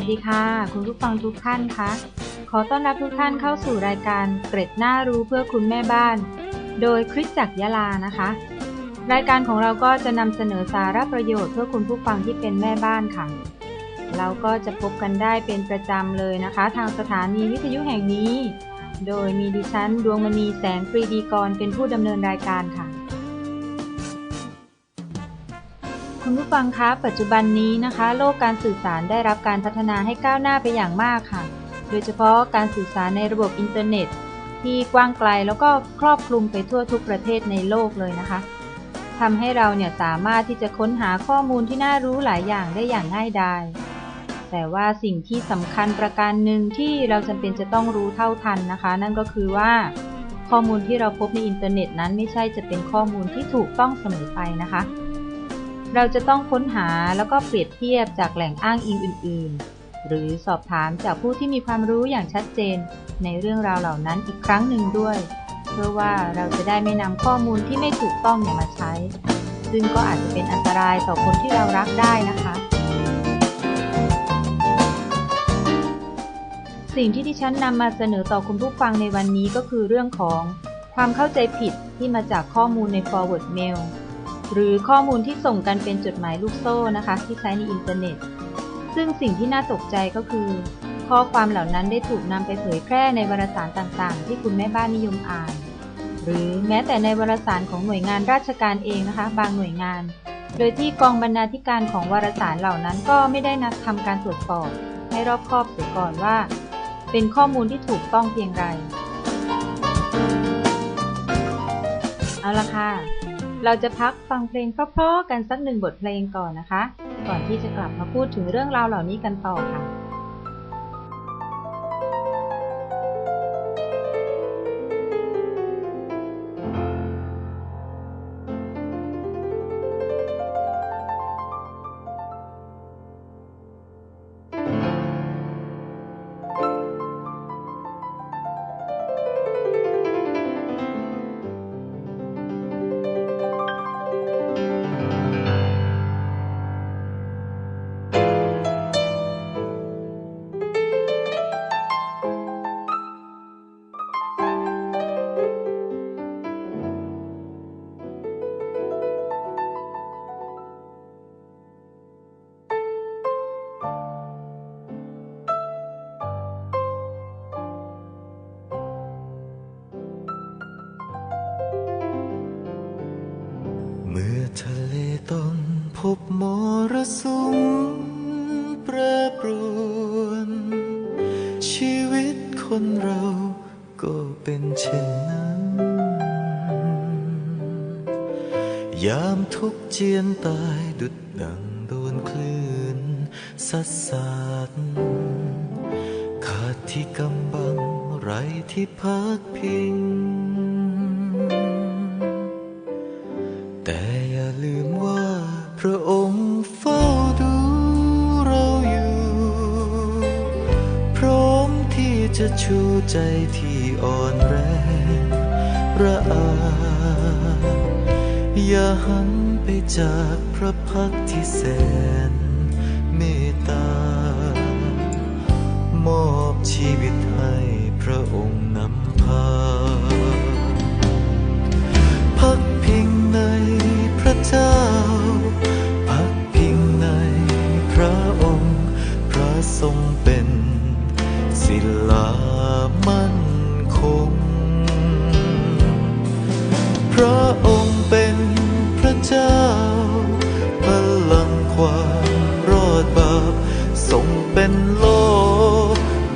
สวัสดีค่ะ คุณผู้ฟังทุกท่านคะขอต้อนรับทุกท่านเข้าสู่รายการเกร็ดน่ารู้เพื่อคุณแม่บ้าน โดยคริสจักรยะลานะคะ รายการของเราก็จะนำเสนอสาระประโยชน์เพื่อคุณผู้ฟังที่เป็นแม่บ้านค่ะ เราก็จะพบกันได้เป็นประจำเลยนะคะ ทางสถานีวิทยุแห่งนี้ โดยมีดิฉันดวงมณีแสงปรีดีกรเป็นผู้ดำเนินรายการค่ะ คุณผู้ฟังคะ ปัจจุบันนี้นะคะ โลกการสื่อสารได้รับการพัฒนาให้ก้าวหน้าไปอย่างมากค่ะ โดยเฉพาะการสื่อสารในระบบอินเทอร์เน็ต ที่กว้างไกลแล้วก็ครอบคลุมไปทั่วทุกประเทศในโลกเลยนะคะทำให้เราเนี่ยสามารถที่จะค้นหาข้อมูลที่น่ารู้หลายอย่างได้อย่างง่ายดายแต่ว่าสิ่งที่สำคัญประการหนึ่งที่เราจำเป็นจะต้องรู้เท่าทันนะคะ นั่นก็คือว่าข้อมูลที่เราพบในอินเทอร์เน็ตนั้นไม่ใช่จะเป็นข้อมูลที่ถูกต้องเสมอไปนะคะ เราจะต้องค้นหาแล้วก็เปรียบเทียบจากแหล่งอ้างอิงอื่น ๆ หรือสอบถามจากผู้ที่มีความรู้อย่างชัดเจน ในเรื่องราวเหล่านั้นอีกครั้งหนึ่งด้วย เพื่อว่าเราจะได้ไม่นำข้อมูลที่ไม่ถูกต้องเนี่ยมาใช้ ซึ่งก็อาจจะเป็นอันตรายต่อคนที่เรารักได้นะคะ สิ่งที่ที่ฉันนำมาเสนอต่อคุณผู้ฟังในวันนี้ก็คือเรื่องของความเข้าใจผิดที่มาจากข้อมูลใน forward mail หรือข้อมูลที่ส่งกันเป็นจดหมายลูกโซ่นะคะที่ใช้ในอินเทอร์เน็ต ซึ่งสิ่งที่น่าตกใจก็คือ ข้อความเหล่านั้นได้ถูกนำไปเผยแพร่ในวารสารต่างๆ ที่คุณแม่บ้านนิยมอ่าน หรือแม้แต่ในวารสารของหน่วยงานราชการเองนะคะ บางหน่วยงาน โดยที่กองบรรณาธิการของวารสารเหล่านั้นก็ไม่ได้นัดทำการตรวจสอบให้รอบคอบเสียก่อนว่า เป็นข้อมูลที่ถูกต้องเพียงไรเอาละค่ะ เราจะพักฟังเพลงเพราะๆกันสักหนึ่งบทเพลงก่อนนะคะ ก่อนที่จะกลับมาพูดถึงเรื่องราวเหล่านี้กันต่อค่ะ ยามทุกเจียนตายดุดดังโดนคลื่นสัดสาดขาดที่กำบังไรที่พักพิง แต่อย่าลืมว่าพระองค์เฝ้าดูเราอยู่ พร้อมที่จะชูใจที่อ่อนแรงระอา อย่าหันไปจากพระพักที่แสนเมตตามอบชีวิตให้พระองค์นำพา พักพิงในพระเจ้า พักพิงในพระองค์ พระทรงเป็นศิลามั่นคง พระองค์ เจ้า พลังความรอดบาปส่งเป็นโล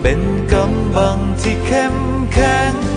เป็นกำบังที่เข้มแข็ง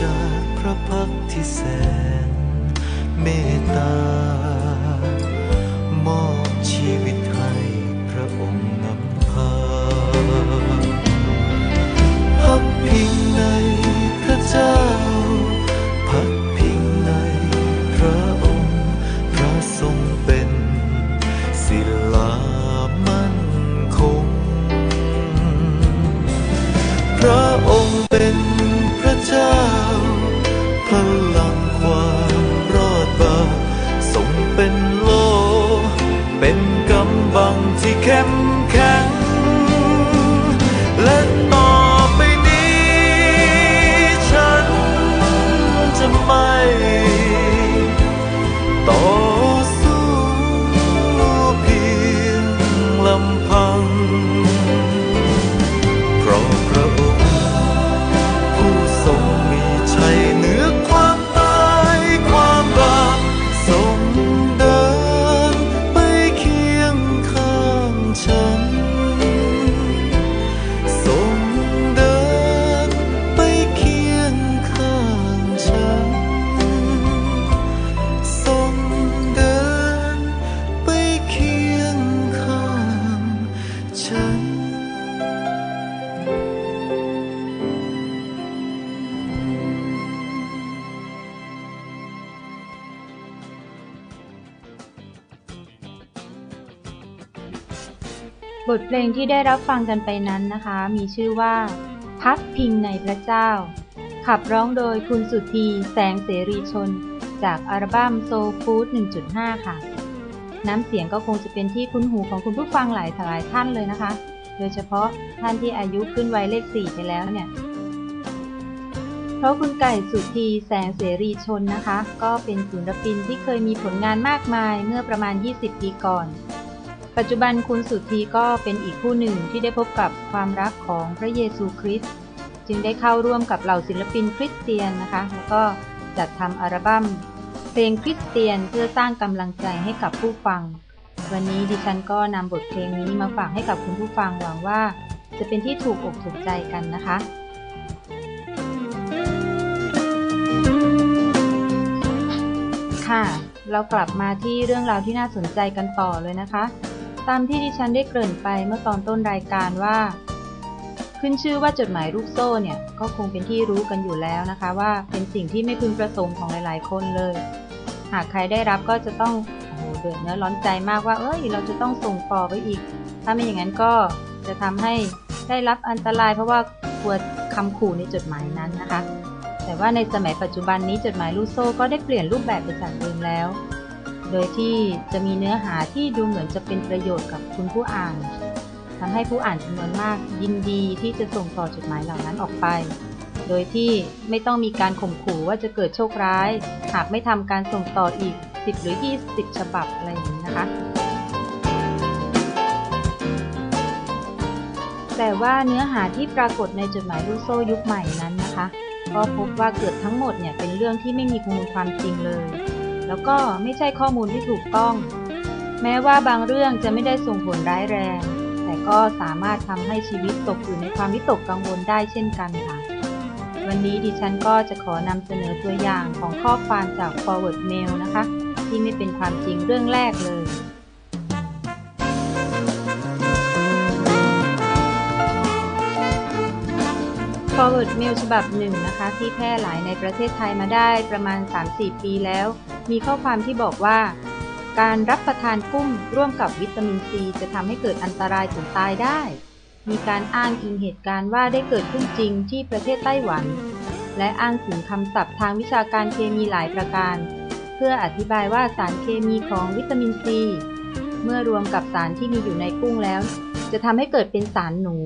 จากพระพักตร์ที่แสน บทเพลงที่ได้รับฟังกันไปนั้นนะคะ มีชื่อว่า พักพิงในพระเจ้า ขับร้องโดยคุณสุธีแสงเสรีชน จากอัลบั้ม Soul Food 1.5 ค่ะ น้ำเสียงก็คงจะเป็นที่คุ้นหูของคุณผู้ฟังหลายหลายท่านเลยนะคะ โดยเฉพาะท่านที่อายุขึ้นวัยเลขสี่ไปแล้วเนี่ยเพราะคุณไก่สุธีแสงเสรีชนนะคะ ก็เป็นศิลปินที่เคยมีผลงานมากมายเมื่อประมาณ 20 ปีก่อน ปัจจุบันคุณสุธีก็เป็นอีกผู้หนึ่งที่ได้พบกับความรักของพระเยซูคริสต์จึงได้เข้าร่วมกับเหล่าศิลปินคริสเตียนนะคะ แล้วก็จัดทำอัลบั้มเพลงคริสเตียนเพื่อสร้างกำลังใจให้กับผู้ฟัง วันนี้ดิฉันก็นำบทเพลงนี้มาฝากให้กับคุณผู้ฟังหวังว่า จะเป็นที่ถูกอกถูกใจกันนะคะค่ะ เรากลับมาที่เรื่องราวที่น่าสนใจกันต่อเลยนะคะ ตามที่ดิฉันได้เกริ่นไปเมื่อตอนต้นรายการว่า ขึ้นชื่อว่าจดหมายลูกโซ่เนี่ยก็คงเป็นที่รู้กันอยู่แล้วนะคะว่าเป็นสิ่งที่ไม่พึงประสงค์ของหลาย ๆ คนเลย หากใครได้รับก็จะต้องโอ้โหเดือดเนื้อร้อนใจมากว่า เอ้ย เราจะต้องส่งต่อไปอีก ถ้าไม่อย่างนั้นก็จะทำให้ได้รับอันตรายเพราะว่ากลัวคำขู่ในจดหมายนั้นนะคะ แต่ว่าในสมัยปัจจุบันนี้จดหมายลูกโซ่ก็ได้เปลี่ยนรูปแบบไปจากเดิมแล้ว โดยที่จะมีเนื้อหาที่ดูเหมือนจะเป็นประโยชน์กับคุณผู้อ่านทำให้ผู้อ่านจำนวนมากยินดีที่จะส่งต่อจดหมายเหล่านั้นออกไป โดยที่ไม่ต้องมีการข่มขู่ว่าจะเกิดโชคร้าย หากไม่ทำการส่งต่ออีก 10 หรือ 20 ฉบับอะไรอย่างนี้นะคะ แต่ว่าเนื้อหาที่ปรากฏในจดหมายลูกโซ่ยุคใหม่นั้นนะคะ ก็พบว่าเกือบทั้งหมดเนี่ยเป็นเรื่องที่ไม่มีมูลความจริงเลย แล้วก็ไม่ใช่ข้อมูลที่ถูกต้อง แม้ว่าบางเรื่องจะไม่ได้ส่งผลร้ายแรง แต่ก็สามารถทำให้ชีวิตตกอยู่ในความวิตกกังวลได้เช่นกันค่ะ วันนี้ดิฉันก็จะขอนำเสนอตัวอย่างของข้อความจาก forward mail นะคะ ที่ไม่เป็นความจริงเรื่องแรกเลย forward mail ฉบับหนึ่งนะคะ ที่แพร่หลายในประเทศไทยมาได้ประมาณ 3-4 ปีแล้ว มีข้อความที่บอกว่า การรับประทานกุ้งร่วมกับวิตามินซีจะทำให้เกิดอันตรายถึงตายได้ มีการอ้างอิงเหตุการณ์ว่าได้เกิดขึ้นจริงที่ประเทศไต้หวัน และอ้างถึงคำศัพท์ทางวิชาการเคมีหลายประการ เพื่ออธิบายว่าสารเคมีของวิตามินซี เมื่อรวมกับสารที่มีอยู่ในกุ้งแล้ว จะทำให้เกิดเป็นสารหนู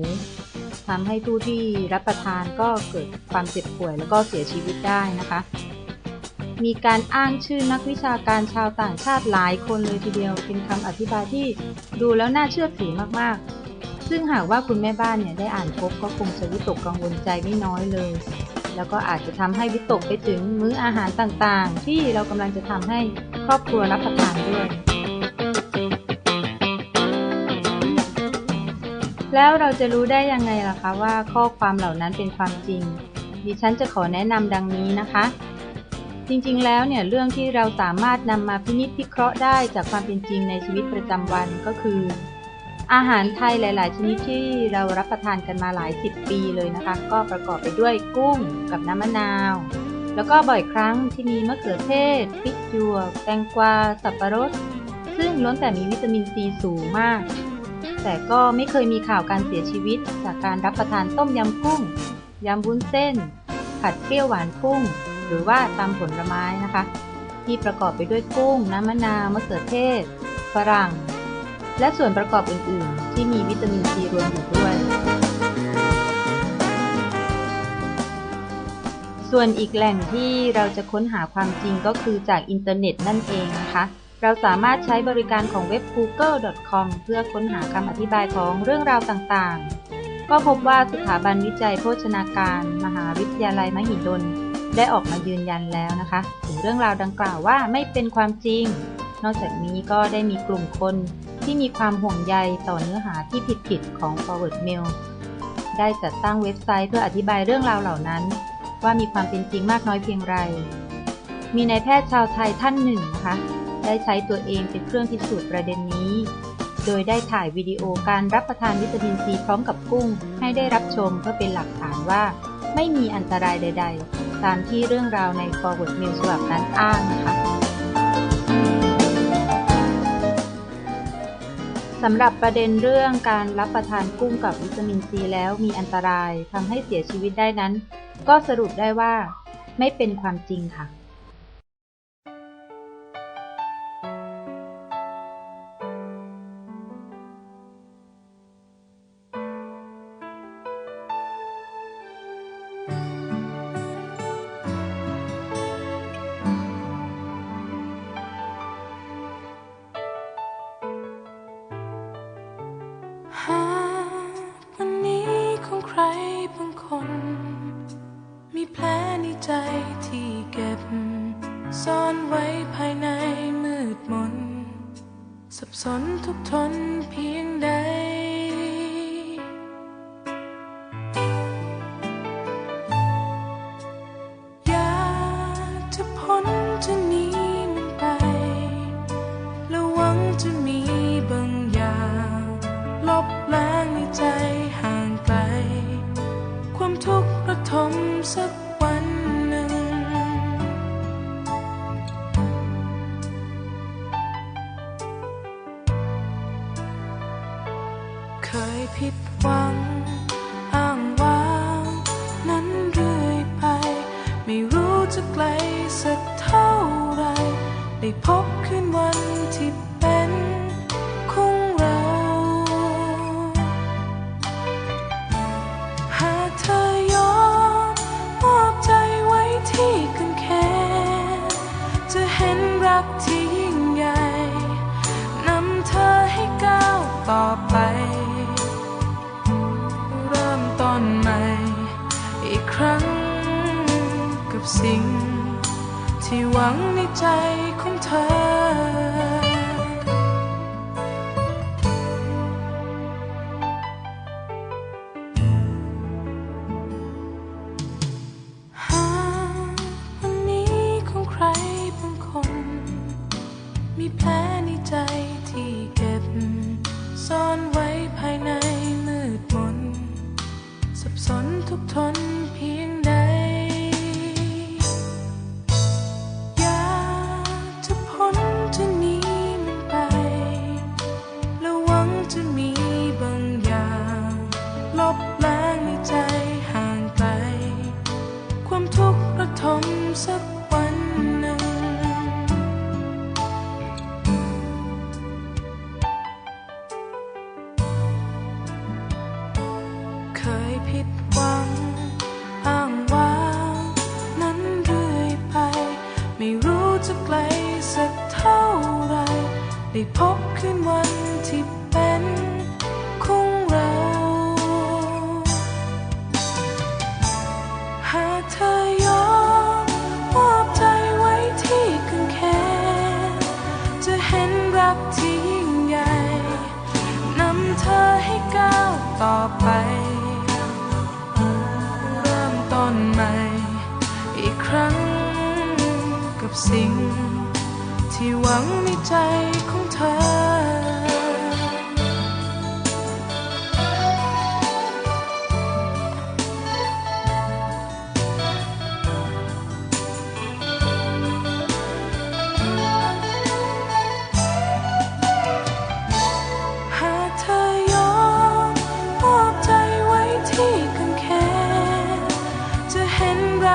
ทำให้ผู้ที่รับประทานก็เกิดความเจ็บป่วยแล้วก็เสียชีวิตได้นะคะ มีการอ้างชื่อนักวิชาการชาวต่างชาติหลายคนเลยทีเดียว เป็นคำอธิบายที่ดูแล้วน่าเชื่อถือมากๆ ซึ่งหากว่าคุณแม่บ้านเนี่ยได้อ่านพบก็คงจะวิตกกังวลใจไม่น้อยเลย แล้วก็อาจจะทำให้วิตกไปถึงมื้ออาหารต่างๆ ที่เรากำลังจะทำให้ครอบครัวรับประทานด้วย แล้วเราจะรู้ได้ยังไงล่ะคะว่าข้อความเหล่านั้นเป็นความจริง ดิฉันจะขอแนะนำดังนี้นะคะ จริงๆ แล้วเนี่ยเรื่องที่เราสามารถนำมาพินิจพิเคราะห์ได้จากความเป็นจริงในชีวิตประจำวันก็คือ อาหารไทยหลาย ๆ ชนิดที่เรารับประทานกันมาหลายสิบปีเลยนะคะ ก็ประกอบไปด้วยกุ้งกับน้ำมะนาว แล้วก็บ่อยครั้งที่มีมะเขือเทศพริกหยวกแตงกวา สับปะรด ซึ่งล้วนแต่มีวิตามินซีสูงมาก แต่ก็ไม่เคยมีข่าวการเสียชีวิต จากการรับประทานต้มยำกุ้งยำวุ้นเส้น ผัดเปรี้ยวหวานกุ้ง รือว่าตำผลไม้นะคะ ที่ประกอบไปด้วยกุ้ง น้ำมะนาวมะเขือเทศ ฝรั่ง และส่วนประกอบอื่น ๆ ที่มีวิตามินซีรวมอยู่ด้วย ส่วนอีกแหล่งที่เราจะค้นหาความจริงก็คือจากอินเทอร์เน็ตนั่นเองนะคะเราสามารถใช้บริการของเว็บ google.com เพื่อค้นหาคำอธิบายของเรื่องราวต่างๆ ก็พบว่าสถาบันวิจัยโภชนาการ มหาวิทยาลัยมหิดล ได้ออกมายืนยันแล้วนะคะ ถึงเรื่องราวดังกล่าวว่าไม่เป็นความจริง นอกจากนี้ก็ได้มีกลุ่มคนที่มีความห่วงใยต่อเนื้อหาที่ผิดๆของ forward mail ได้จัดตั้งเว็บไซต์เพื่ออธิบายเรื่องราวเหล่านั้น ว่ามีความเป็นจริงมากน้อยเพียงไร มีนายแพทย์ชาวไทยท่านหนึ่งนะคะได้ใช้ตัวเองเป็นเครื่องพิสูจน์ประเด็นนี้ โดยได้ถ่ายวิดีโอการรับประทานวิตามินซีพร้อมกับกุ้ง ให้ได้รับชมเพื่อเป็นหลักฐานว่า ไม่มีอันตรายใด ๆ ตามที่เรื่องราวใน forward news ฉบับนั้นอ้างนะคะสำหรับประเด็นเรื่องการรับประทานกุ้งกับวิตามินซีแล้วมีอันตรายทำให้เสียชีวิตได้นั้น ก็สรุปได้ว่า ไม่เป็นความจริงค่ะ เคยผิดหวัง อ้างว้างนั้นเรื่อยไป ไม่รู้จะไกลสักเท่าไร ได้พบคืนวันที่เป็นของเรา หากเธอยอมมอบใจไว้ที่กันแค่จะเห็นรักที่ยิ่งใหญ่นำเธอให้ก้าวต่อไป สิ่ง ที่หวังในใจของเธอ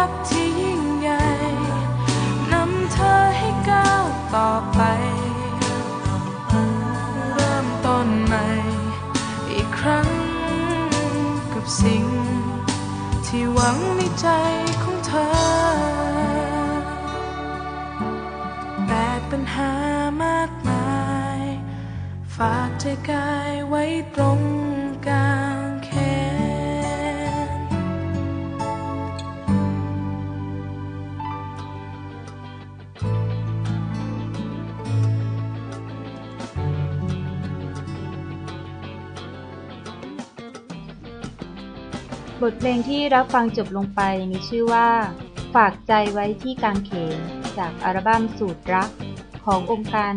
กที่ยิ่งใหญ่นำเธอให้ก้าวต่อไป เริ่มต้นใหม่ อีกครั้งกับสิ่ง ที่หวังในใจของเธอ แบกปัญหามากมาย ฝากใจกายไว้ตรงกลางแขน บทเพลงที่รับฟังจบลงไปมีชื่อว่า ฝากใจไว้ที่กางเขนจากอัลบั้มสูตรรัก ขององค์การ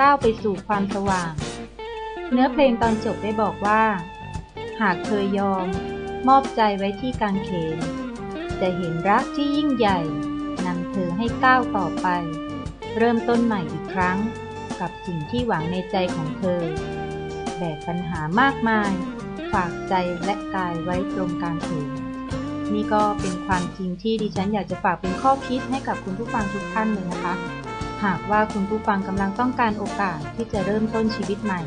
ก้าวไปสู่ความสว่าง เนื้อเพลงตอนจบได้บอกว่า หากเธอยอม มอบใจไว้ที่กางเขน จะเห็นรักที่ยิ่งใหญ่นำเธอให้ก้าวต่อไป เริ่มต้นใหม่อีกครั้ง กับสิ่งที่หวังในใจของเธอ แบกปัญหามากมาย ฝากใจและกายไว้ตรงกลางเขนนี่ก็เป็นความจริงที่ดิฉันอยากจะฝากเป็นข้อคิดให้กับคุณผู้ฟังทุกท่านเลยนะคะ หากว่าคุณผู้ฟังกำลังต้องการโอกาสที่จะเริ่มต้นชีวิตใหม่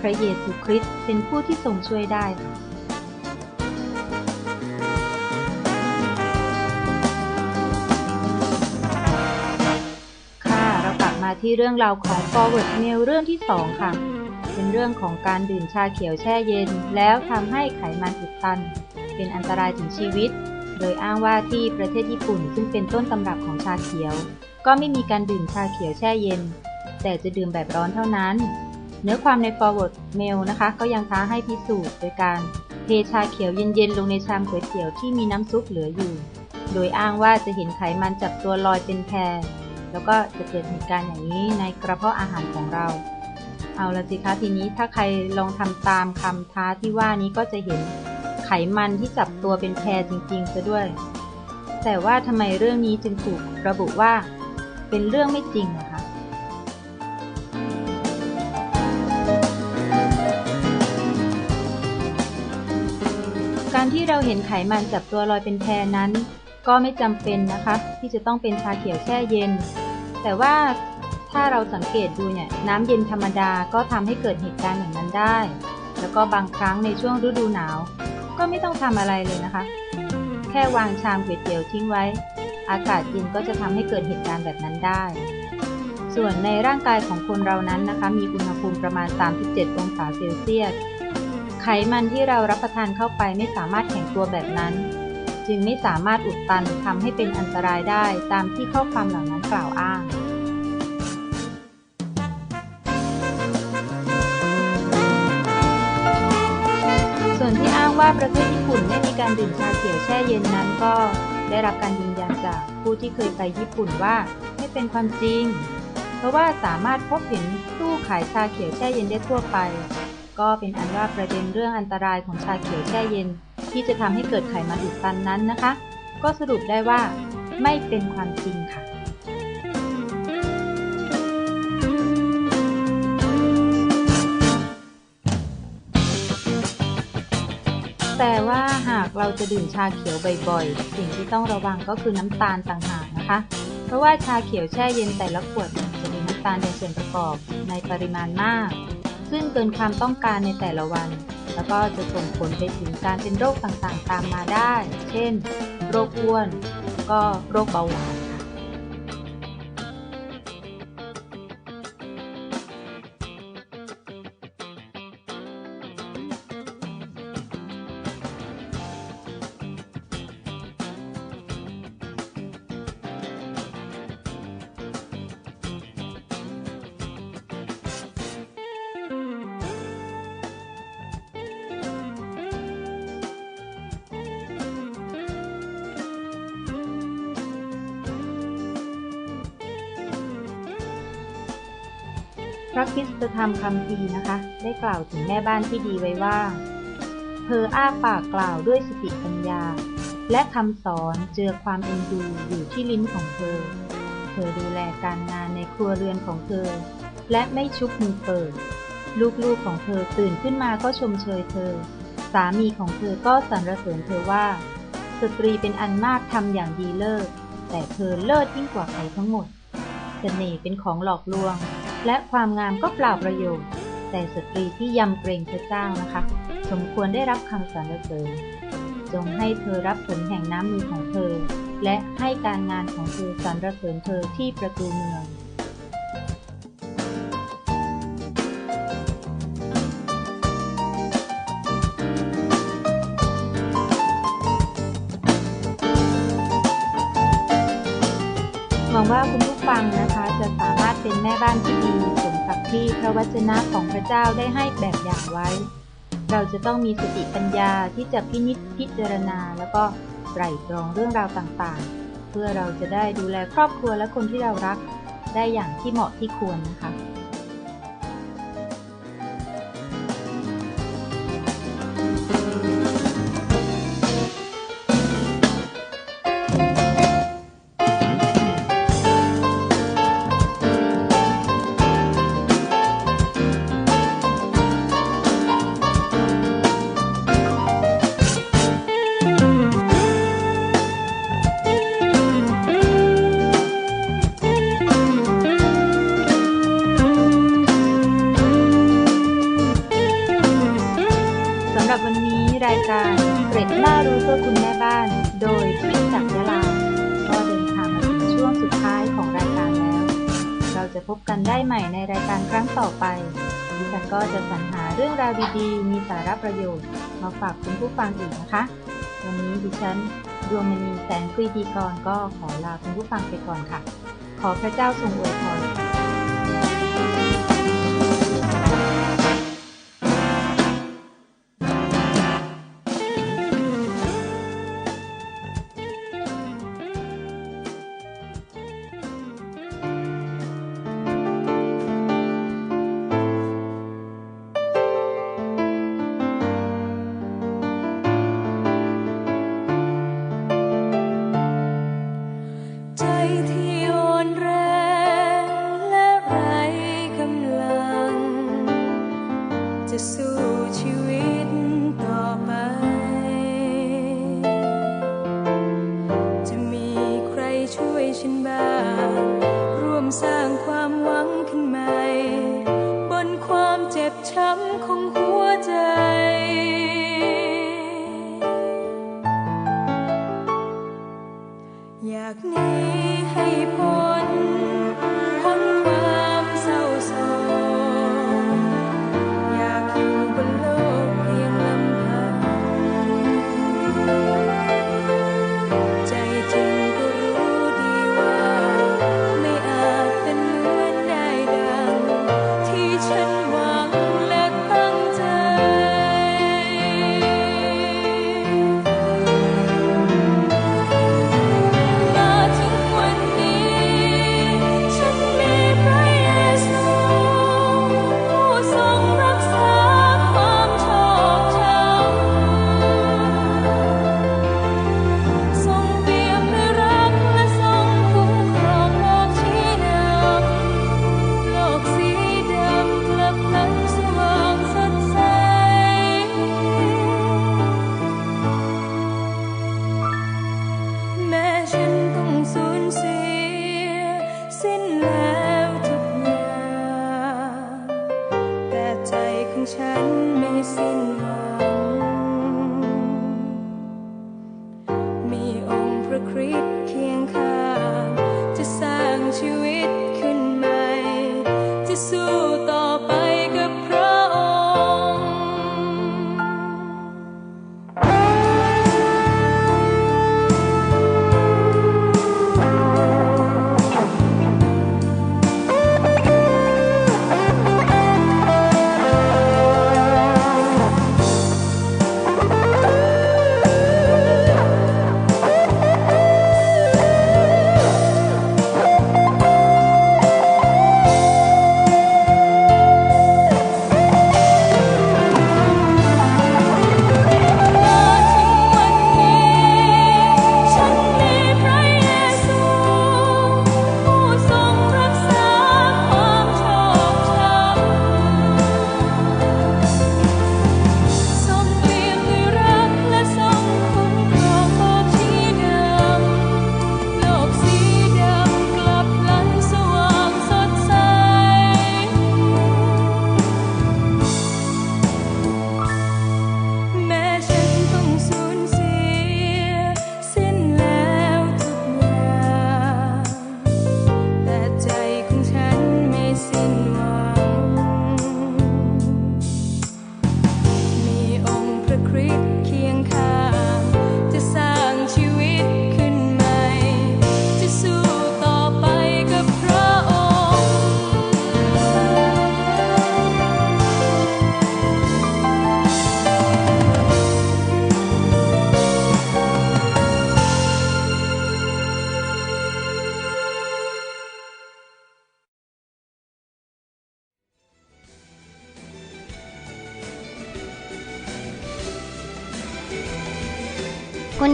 พระเยซูคริสต์เป็นผู้ที่ทรงช่วยได้ค่ะค่ะเรากมาที่เรื่องราวของ forward mail เรื่องที่ 2 ค่ะ เป็นเรื่องของการดื่มชาเขียวแช่เย็น แล้วทำให้ไขมันอุดตัน เป็นอันตรายถึงชีวิต โดยอ้างว่าที่ประเทศญี่ปุ่น ซึ่งเป็นต้นตำรับของชาเขียว ก็ไม่มีการดื่มชาเขียวแช่เย็น แต่จะดื่มแบบร้อนเท่านั้น เนื้อความใน forward mail นะคะ ก็ยังท้าให้พิสูจน์โดยการเทชาเขียวเย็นๆลงในชามก๋วยเตี๋ยวที่มีน้ำซุปเหลืออยู่ โดยอ้างว่าจะเห็นไขมันจับตัวลอยเป็นแพรแล้วก็จะเกิดเหตุการณ์อย่างนี้ในกระเพาะอาหารของเรา เอาละสิคะทีนี้ถ้าใครลองทำตามคำท้าที่ว่านี้ก็จะเห็นไขมันที่จับตัวเป็นแพรจริงๆซะด้วย แต่ว่าทำไมเรื่องนี้จึงถูกระบุว่า เป็นเรื่องไม่จริงนะคะการที่เราเห็นไขมันจับตัวลอยเป็นแพรนั้น ก็ไม่จำเป็นนะคะ ที่จะต้องเป็นชาเขียวแช่เย็น แต่ว่า ถ้าเราสังเกตดูเนี่ยน้ำเย็นธรรมดาก็ทำให้เกิดเหตุการณ์อย่างนั้นได้ แล้วก็บางครั้งในช่วงฤดูหนาว ก็ไม่ต้องทำอะไรเลยนะคะ แค่วางชามก๋วยเตี๋ยวทิ้งไว้ อากาศเย็นก็จะทำให้เกิดเหตุการณ์แบบนั้นได้ ส่วนในร่างกายของคนเรานั้นนะคะ มีอุณหภูมิประมาณ 37 องศาเซลเซียสไขมันที่เรารับประทานเข้าไปไม่สามารถแข็งตัวแบบนั้น จึงไม่สามารถอุดตันทำให้เป็นอันตรายได้ตามที่ข้อความเหล่านั้นกล่าวอ้าง ว่าประเทศญี่ปุ่นไม่มีการดื่มชาเขียวแช่เย็นนั้นก็ได้รับการยืนยันจากผู้ที่เคยไปญี่ปุ่นว่าไม่เป็นความจริง เพราะว่าสามารถพบเห็นตู้ขายชาเขียวแช่เย็นได้ทั่วไป ก็เป็นอันว่าประเด็นเรื่องอันตรายของชาเขียวแช่เย็น ที่จะทำให้เกิดไขมันอุดตันนั้นนะคะ ก็สรุปได้ว่าไม่เป็นความจริงค่ะ แต่ว่าหากเราจะดื่มชาเขียวบ่อยๆ สิ่งที่ต้องระวังก็คือน้ำตาลต่างหากนะคะ เพราะว่าชาเขียวแช่เย็นแต่ละขวดจะมีน้ำตาลเป็นส่วนประกอบในปริมาณมาก ซึ่งเกินความต้องการในแต่ละวัน แล้วก็จะส่งผลไปถึงการเป็นโรคต่างๆ ตามมาได้ เช่น โรคอ้วน ก็โรคเบาหวาน พระคิสตธรรมคำพีนะคะ ได้กล่าวถึงแม่บ้านที่ดีไว้ว่า เธออ้าปากกล่าวด้วยสติปัญญา และคำสอนเจือความเอ็นดูอยู่ที่ลิ้นของเธอ เธอดูแลการงานในครัวเรือนของเธอ และไม่ชุบมือเปิด ลูกๆของเธอตื่นขึ้นมาก็ชมเชยเธอ สามีของเธอก็สรรเสริญเธอว่า สตรีเป็นอันมากทำอย่างดีเลิศแต่เธอเลิศยิ่งกว่าใครทั้งหมดเสน่ห์เป็นของหลอกลวง และความงามก็เปล่าประโยชน์ แต่สตรีที่ยำเกรงพระเจ้านะคะ สมควรได้รับคำสรรเสริญจงให้เธอรับผลแห่งน้ำมือของเธอ และให้การงานของเธอสรรเสริญเธอที่ประตูเมืองหวังว่าคุณผู้ฟังนะคะ เป็นแม่บ้านที่ดีสมกับที่พระวจนะของพระเจ้าได้ให้แบบอย่างไว้ เราจะต้องมีสติปัญญาที่จะพินิจพิจารณา แล้วก็ไตร่ตรองเรื่องราวต่างๆ เพื่อเราจะได้ดูแลครอบครัวและคนที่เรารักได้อย่างที่เหมาะที่ควรนะคะ รื่องราวดีๆ มีสาระประโยชน์ มาฝากคุณผู้ฟังอีกนะคะ วันนี้ดิฉันดวงมณีแสงครีดีกรก็ขอลาคุณผู้ฟังไปก่อนค่ะ ขอพระเจ้าทรงอวยพร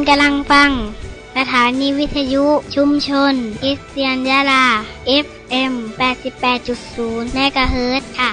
กำลังฟัง สถานีวิทยุชุมชนคริสเตียนยาลา FM 88.0 เมกะเฮิรตซ์ค่ะ